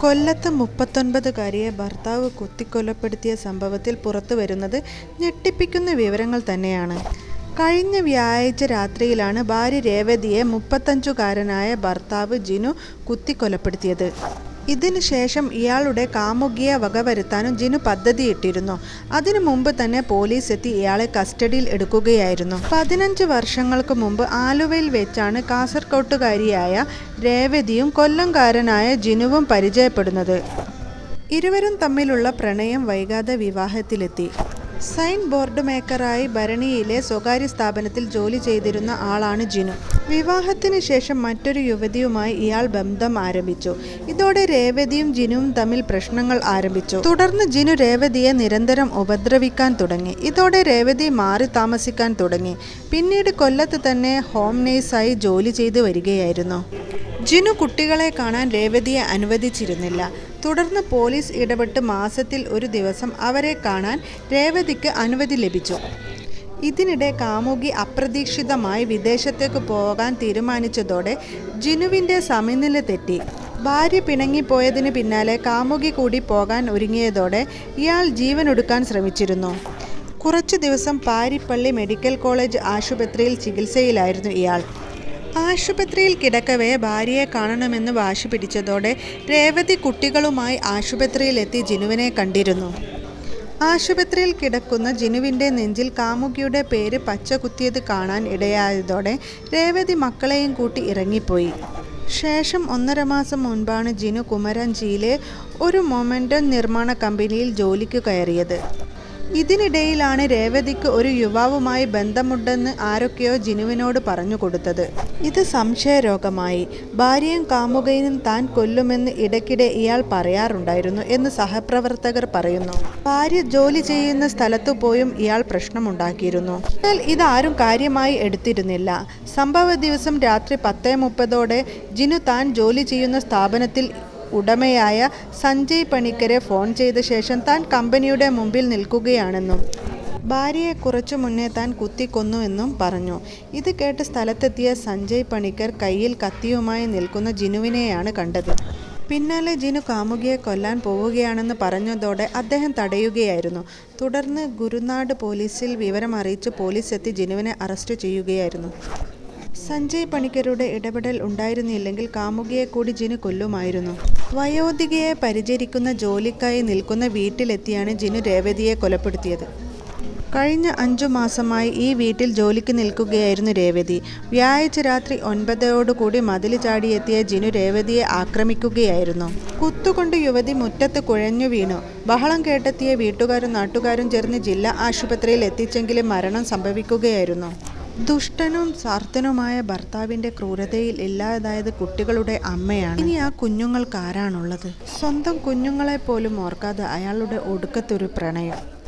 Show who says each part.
Speaker 1: കൊല്ലത്ത് മുപ്പത്തൊൻപതുകാരിയെ ഭർത്താവ് കുത്തിക്കൊലപ്പെടുത്തിയ സംഭവത്തിൽ പുറത്തുവരുന്നത് ഞെട്ടിപ്പിക്കുന്ന വിവരങ്ങൾ തന്നെയാണ്. കഴിഞ്ഞ വ്യാഴാഴ്ച രാത്രിയിലാണ് ഭാര്യ രേവതിയെ മുപ്പത്തഞ്ചുകാരനായ ഭർത്താവ് ജിനു കുത്തിക്കൊലപ്പെടുത്തിയത്. ഇതിന് ശേഷം ഇയാളുടെ കാമുകിയെ വകവരുത്താനും ജിനു പദ്ധതിയിട്ടിരുന്നു അതിനു മുമ്പ് തന്നെ പോലീസ് എത്തി ഇയാളെ കസ്റ്റഡിയിൽ എടുക്കുകയായിരുന്നു. പതിനഞ്ച് വർഷങ്ങൾക്ക് മുമ്പ് ആലുവയിൽ വെച്ചാണ് കാസർകോട്ടുകാരിയായ രേവതിയും കൊല്ലംകാരനായ ജിനുവും പരിചയപ്പെടുന്നത്. ഇരുവരും തമ്മിലുള്ള പ്രണയം വൈകാതെ വിവാഹത്തിലെത്തി. സൈൻ ബോർഡ് മേക്കറായി ഭരണിയിലെ സ്വകാര്യ സ്ഥാപനത്തിൽ ജോലി ചെയ്തിരുന്ന ആളാണ് ജിനു. വിവാഹത്തിന് ശേഷം മറ്റൊരു യുവതിയുമായി ഇയാൾ ബന്ധം ആരംഭിച്ചു. ഇതോടെ രേവതിയും ജിനുവും തമ്മിൽ പ്രശ്നങ്ങൾ ആരംഭിച്ചു. തുടർന്ന് ജിനു രേവതിയെ നിരന്തരം ഉപദ്രവിക്കാൻ തുടങ്ങി. ഇതോടെ രേവതി മാറി താമസിക്കാൻ തുടങ്ങി. പിന്നീട് കൊല്ലത്ത് തന്നെ ഹോം നേഴ്സായി ജോലി ചെയ്തു വരികയായിരുന്നു. ജിനു കുട്ടികളെ കാണാൻ രേവതിയെ അനുവദിച്ചിരുന്നില്ല. തുടർന്ന് പോലീസ് ഇടപെട്ട് മാസത്തിൽ ഒരു ദിവസം അവരെ കാണാൻ രേവതിക്ക് അനുമതി ലഭിച്ചു. ഇതിനിടെ കാമുകി അപ്രതീക്ഷിതമായി വിദേശത്തേക്ക് പോകാൻ തീരുമാനിച്ചതോടെ ജിനുവിന്റെ സമനില തെറ്റി. ഭാര്യ പിണങ്ങിപ്പോയതിന് പിന്നാലെ കാമുകി കൂടി പോകാൻ ഒരുങ്ങിയതോടെ ഇയാൾ ജീവനൊടുക്കാൻ ശ്രമിച്ചിരുന്നു. കുറച്ചു ദിവസം പാരിപ്പള്ളി മെഡിക്കൽ കോളേജ് ആശുപത്രിയിൽ ചികിത്സയിലായിരുന്നു ഇയാൾ. ആശുപത്രിയിൽ കിടക്കവേ ഭാര്യയെ കാണണമെന്ന് വാശി പിടിച്ചതോടെ രേവതി കുട്ടികളുമായി ആശുപത്രിയിലെത്തി ജിനുവിനെ കണ്ടിരുന്നു. ആശുപത്രിയിൽ കിടക്കുന്ന ജിനുവിന്റെ നെഞ്ചിൽ കാമുകിയുടെ പേര് പച്ച കുത്തിയത് കാണാൻ ഇടയായതോടെ രേവതി മക്കളെയും കൂട്ടി ഇറങ്ങിപ്പോയി. ശേഷം ഒന്നര മാസം മുൻപാണ് ജിനു കുമരഞ്ചിയിലെ ഒരു മൊമെന്റം നിർമ്മാണ കമ്പനിയിൽ ജോലിക്ക് കയറിയത്. ഇതിനിടയിലാണ് രേവതിക്ക് ഒരു യുവാവുമായി ബന്ധമുണ്ടെന്ന് ആരൊക്കെയോ ജിനുവിനോട് പറഞ്ഞു കൊടുത്തത്. ഇത് സംശയരോഗമായി. ഭാര്യയും കാമുകയും താൻ കൊല്ലുമെന്ന് ഇടയ്ക്കിടെ ഇയാൾ പറയാറുണ്ടായിരുന്നു എന്ന് സഹപ്രവർത്തകർ പറയുന്നു. ഭാര്യ ജോലി ചെയ്യുന്ന സ്ഥലത്തു പോയും ഇയാൾ പ്രശ്നമുണ്ടാക്കിയിരുന്നു. എന്നാൽ ഇതാരും കാര്യമായി എടുത്തിരുന്നില്ല. സംഭവ ദിവസം രാത്രി പത്തേ മുപ്പതോടെ ജിനു താൻ ജോലി ചെയ്യുന്ന സ്ഥാപനത്തിൽ ഉടമയായ സഞ്ജയ് പണിക്കരെ ഫോൺ ചെയ്ത ശേഷം താൻ കമ്പനിയുടെ മുമ്പിൽ നിൽക്കുകയാണെന്നും ഭാര്യയെ കുറച്ചു മുന്നേ താൻ കുത്തിക്കൊന്നുവെന്നും പറഞ്ഞു. ഇത് കേട്ട് സ്ഥലത്തെത്തിയ സഞ്ജയ് പണിക്കർ കയ്യിൽ കത്തിയുമായി നിൽക്കുന്ന ജിനുവിനെയാണ് കണ്ടത്. പിന്നാലെ ജിനു കാമുകിയെ കൊല്ലാൻ പോവുകയാണെന്ന് പറഞ്ഞതോടെ അദ്ദേഹം തടയുകയായിരുന്നു. തുടർന്ന് ഗുരുനാട് പോലീസിൽ വിവരം അറിയിച്ച് പോലീസ് എത്തി ജിനുവിനെ അറസ്റ്റ് ചെയ്യുകയായിരുന്നു. സഞ്ജയ് പണിക്കരുടെ ഇടപെടൽ ഉണ്ടായിരുന്നില്ലെങ്കിൽ കാമുകിയെ കൂടി ജിനു കൊല്ലുമായിരുന്നു. വയോധികയെ പരിചരിക്കുന്ന ജോലിക്കായി നിൽക്കുന്ന വീട്ടിലെത്തിയാണ് ജിനു രേവതിയെ കൊലപ്പെടുത്തിയത്. കഴിഞ്ഞ അഞ്ചു മാസമായി ഈ വീട്ടിൽ ജോലിക്ക് നിൽക്കുകയായിരുന്നു രേവതി. വ്യാഴാഴ്ച രാത്രി ഒൻപതോടുകൂടി മതിൽ ചാടിയെത്തിയ ജിനു രേവതിയെ ആക്രമിക്കുകയായിരുന്നു. കുത്തുകൊണ്ട് യുവതി മുറ്റത്ത് കുഴഞ്ഞു വീണു. ബഹളം കേട്ടെത്തിയ വീട്ടുകാരും നാട്ടുകാരും ചേർന്ന് ജില്ലാ ആശുപത്രിയിൽ എത്തിച്ചെങ്കിലും മരണം സംഭവിക്കുകയായിരുന്നു. ദുഷ്ടനും സ്വാർത്ഥനുമായ ഭർത്താവിന്റെ ക്രൂരതയിൽ ഇല്ലാതായത് കുട്ടികളുടെ അമ്മയാണ്. ഇനി ആ കുഞ്ഞുങ്ങൾക്ക് ആരാണുള്ളത് സ്വന്തം കുഞ്ഞുങ്ങളെ പോലും ഓർക്കാതെ അയാളുടെ ഒടുക്കത്തൊരു പ്രണയം.